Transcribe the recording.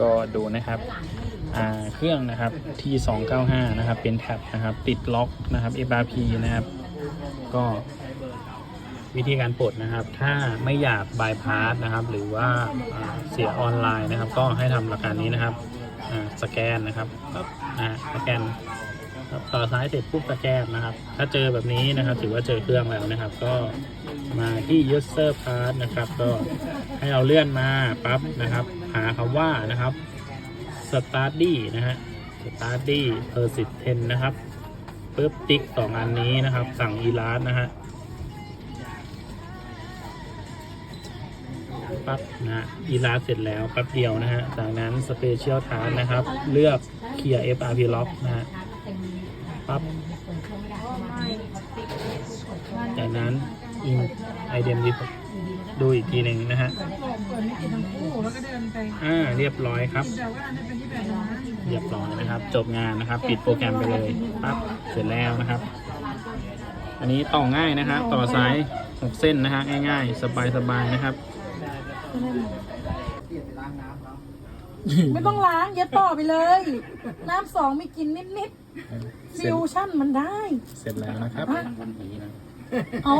ก็ดูนะครับเครื่องนะครับ T295 นะครับ เป็นแท็บนะครับ ติดล็อกนะครับ FRP นะครับ ก็วิธีการปลดนะครับ ถ้าไม่อยากบายพาสนะครับ หรือว่าเสียออนไลน์นะครับ ก็ให้ทำหลักการนี้นะครับสแกนนะครับสแกน ครับต่อซ้ายเสร็จปุ๊บสแกนนะครับ ถ้าเจอแบบนี้นะครับ ถือว่าเจอเครื่องแล้วนะครับ ก็มาที่ user part นะครับ ก็ให้เราเลื่อนมาปั๊บนะครับ หาคำว่านะครับ study นะฮะ study persit 10นะครับปุ๊บติ๊กสองอันนี้นะครับ สั่ง e l a s นะฮะปั๊บนะฮะอีลาเสร็จแล้วแป๊บเดียวนะฮะ จากนั้น Special Task นะครับ เลือกเคลียร์ FRP Lock นะฮะ ปั๊บ จากนั้น in Identity ดูอีกทีหนึ่งนะฮะอ่าเรียบร้อยครับแต่าอันนั้นเป็นที่แบบนั้นเรียบร้อยนะครับ จบงานนะครับ ปิดโปรแกรมไปเลยปั๊บเสร็จแล้วนะครับ อันนี้ต่อง่ายนะครับต่อสาย6เส้นนะฮะง่ายๆ สบายๆนะครับ ไม่ต้องล้างยัดต่อไปเลย น้ำสองไม่กินนิดๆฟิวชั่นมันได้ เสร็จแล้วนะครับ เอา